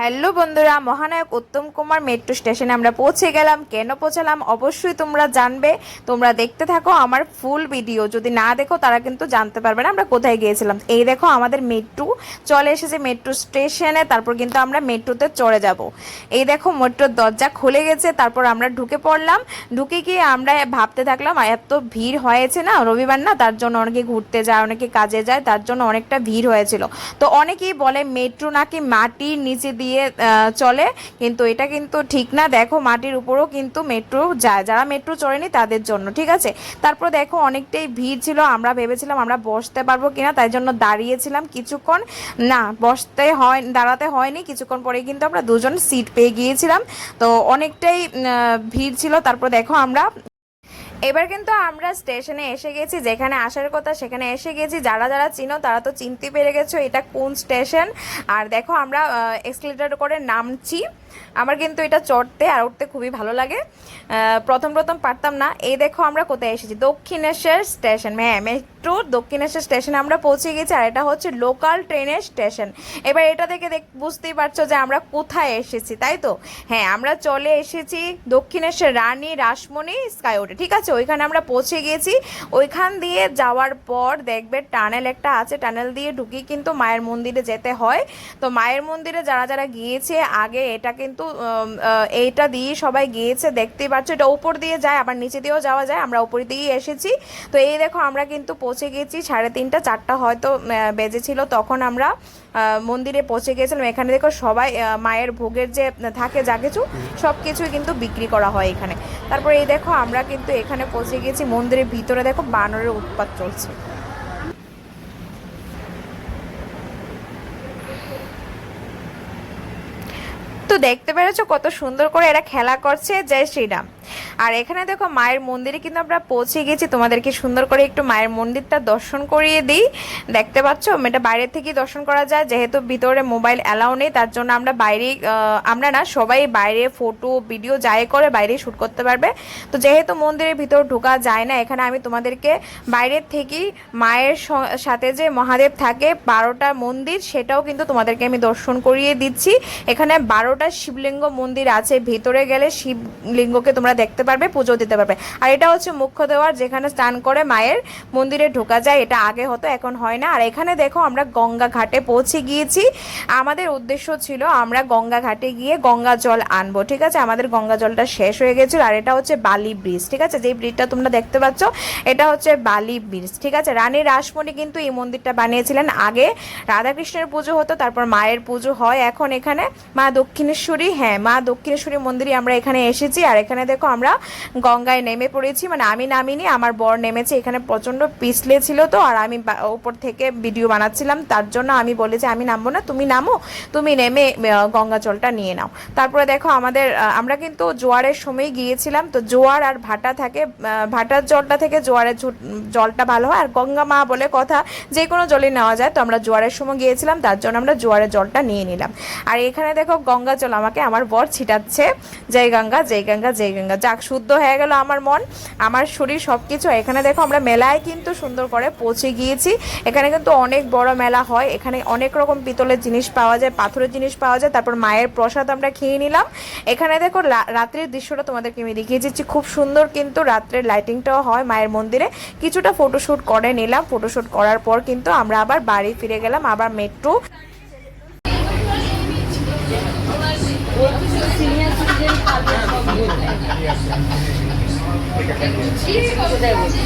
Hello বন্ধুরা, মহানায়ক Uttam Kumar metro স্টেশনে আমরা পৌঁছে গেলাম। কেন পৌঁছালাম? অবশ্যই তোমরা জানবে। তোমরা দেখতে থাকো আমার ফুল ভিডিও যদি না দেখো, তারা কিন্তু জানতে পারবে না আমরা কোথায় গিয়েছিলাম। এই দেখো আমাদের মেট্রো। চলে এসেছে মেট্রো স্টেশনে, তারপর কিন্তু আমরা মেট্রোতে চড়ে যাব। এই দেখো মেট্রোর দরজা খুলে গেছে, তারপর আমরা ঢুকে পড়লাম। ঢুকে গিয়ে আমরা ভাবতে থাকলাম এত ভিড় হয়েছে না রবিবার না? তার জন্য অনেকে ঘুরতে যায়, অনেকে কাজে যায়, তার জন্য অনেকটা ভিড় হয়েছিল। তো অনেকেই বলে, মেট্রো নাকি মাটির নিচে দিয়ে আহ, চলে। কিন্তু এটা কিন্তু ঠিক না। দেখো মাটির উপরেও কিন্তু মেট্রো যায় যারা মেট্রো চড়েনি তাদের জন্য ঠিক আছে? তারপর দেখো অনেকটাই ভিড় ছিল। আমরা ভেবেছিলাম আমরা বসতে পারব কিনা তাই জন্য দাঁড়িয়েছিলাম কিছুক্ষণ। না বসতে হয় দাঁড়াতে হয়নি। কিছুক্ষণ পরে কিন্তু আমরা দুজন সিট পেয়ে গিয়েছিলাম। তো অনেকটাই ভিড় ছিল। তারপর দেখো আমরা এবার কিন্তু আমরা স্টেশনে এসে গেছি, যেখানে আসার কথা সেখানে এসে গেছি। যারা যারা চিনো, তারা তো চিনতে পেরে গেছো এটা কোন স্টেশন। আর দেখো আমরা এক্সকেলেটার করে নামছি। আমার কিন্তু এটা চড়তে আর উঠতে খুবই ভালো লাগে। প্রথম প্রথম পারতাম না। এই দেখো আমরা কোথায় এসেছি? দক্ষিণেশ্বর স্টেশন। হ্যাঁ মেট্রো দক্ষিণেশ্বর স্টেশনে আমরা পৌঁছে গেছি আর এটা হচ্ছে লোকাল ট্রেনের স্টেশন। এবার এটা দেখে দেখ, বুঝতেই পারছ যে আমরা কোথায় এসেছি, তাই তো? হ্যাঁ আমরা চলে এসেছি দক্ষিণেশ্বর রানী রাসমণি স্কাইওটে ঠিক আছে? ওইখানে আমরা পৌঁছে গিয়েছি ওইখান দিয়ে যাওয়ার পর দেখবে টানেল একটা আছে, টানেল দিয়ে ঢুকি কিন্তু মায়ের মন্দিরে যেতে হয়। তো মায়ের মন্দিরে যারা যারা গিয়েছে, আগে এটা কিন্তু এইটা দিয়ে সবাই গিয়েছে, দেখতেই পাচ্ছ এটা উপর দিয়ে যায়, আবার নিচে দিয়েও যাওয়া যায়, আমরা উপর দিয়েই এসেছি। তো এই দেখো, আমরা কিন্তু পৌঁছে গেছি, সাড়ে তিনটা, চারটা হয়তো বেজেছিল তখন আমরা মন্দিরে পৌঁছে গিয়েছিলাম এখানে দেখো সবাই মায়ের ভোগের যে থাকে যা কিছু সব কিছুই কিন্তু বিক্রি করা হয় এখানে। তারপরে এই দেখো, আমরা কিন্তু এখানে পৌঁছে গেছি। মন্দিরের ভিতরে দেখো বানরের উৎপাত চলছে। তো দেখতে পেরেছ কত সুন্দর করে এরা খেলা করছে? জয় শ্রীরাম। আর এখানে দেখো মায়ের মন্দিরে কিন্তু আমরা পৌঁছে গেছি। তোমাদেরকে সুন্দর করে একটু মায়ের মন্দিরটা দর্শন করিয়ে দিই। দেখতে পাচ্ছ? এটা বাইরে থেকেই দর্শন করা যায়। যেহেতু ভিতরে মোবাইল অ্যালাউ নেই, তার জন্য আমরা বাইরে আমরা না সবাই বাইরে ফটো, ভিডিও যাই করে বাইরে শ্যুট করতে পারবে। তো যেহেতু মন্দিরের ভিতর ঢোকা যায় না, এখানে আমি তোমাদেরকে বাইরের থেকেই মায়ের সাথে যে মহাদেব থাকে, বারোটা মন্দির, সেটাও কিন্তু তোমাদেরকে আমি দর্শন করিয়ে দিচ্ছি। এখানে বারোটা শিবলিঙ্গ মন্দির আছে। ভিতরে গেলে শিবলিঙ্গকে তোমরা দেখতে পারবে, পুজো দিতে পারবে। আর এটা হচ্ছে মুখ্য দেওয়ার, যেখানে স্নান করে মায়ের মন্দিরে ঢোকা যায়। এটা আগে হতো, এখন হয় না। আর এখানে দেখো, আমরা গঙ্গা ঘাটে পৌঁছে গিয়েছি। আমাদের উদ্দেশ্য ছিল, আমরা গঙ্গা ঘাটে গিয়ে গঙ্গা জল আনব, ঠিক আছে? আমাদের গঙ্গা জলটা শেষ হয়ে গেছিল। আর এটা হচ্ছে বালি ব্রিজ, ঠিক আছে? যেই ব্রিজটা তোমরা দেখতে পাচ্ছ, এটা হচ্ছে বালি ব্রিজ, ঠিক আছে? রানী রাসমণি কিন্তু এই মন্দিরটা বানিয়েছিলেন আগে। রাধাকৃষ্ণের পুজো হতো, তারপর মায়ের পুজো হয় এখন এখানে। মা দক্ষিণেশ্বরী হ্যাঁ মা দক্ষিণেশ্বরী মন্দিরে আমরা এখানে এসেছি। আর এখানে দেখো, আমরা গঙ্গায় নেমে পড়েছি। মানে আমি নামিনি, আমার বর নেমেছে, এখানে প্রচণ্ড পিছলে ছিল তো, আর আমি উপর থেকে ভিডিও বানাচ্ছিলাম, তার জন্য আমি বলেছি আমি নামবো না, তুমি নামো, তুমি নেমে গঙ্গা জলটা নিয়ে নাও। তারপরে দেখো আমাদের আমরা কিন্তু জোয়ারের সময় গিয়েছিলাম, তো জোয়ার আর ভাটা থাকে ভাটার জলটা থেকে জোয়ারের জলটা ভালো হয়, আর গঙ্গা মা বলে কথা, যে কোনো জলই নেওয়া যায়, তো আমরা জোয়ারের সময় গিয়েছিলাম, তার জন্য আমরা জোয়ারের জলটা নিয়ে নিলাম। আর এখানে দেখো গঙ্গা জল আমাকে আমার বর ছিটাচ্ছে, জয় গঙ্গা জয় গঙ্গা জয় গঙ্গা, যাক শুদ্ধ হয়ে গেল আমার মন, আমার শরীর সব কিছু এখানে দেখো আমরা মেলায় কিন্তু সুন্দর করে পৌঁছে গিয়েছি। এখানে কিন্তু অনেক বড় মেলা হয়। এখানে অনেক রকম পিতলের জিনিস পাওয়া যায়, পাথরের জিনিস পাওয়া যায়। তারপর মায়ের প্রসাদ আমরা খেয়ে নিলাম। এখানে দেখো রাত্রির দৃশ্যটা তোমাদেরকে আমি দেখিয়ে দিচ্ছি। খুব সুন্দর কিন্তু রাত্রের লাইটিংটাও হয় মায়ের মন্দিরে। কিছুটা ফটোশ্যুট করে নিলাম। ফটোশ্যুট করার পর কিন্তু আমরা আবার বাড়ি ফিরে গেলাম, আবার মেট্রো কোথায় বলছি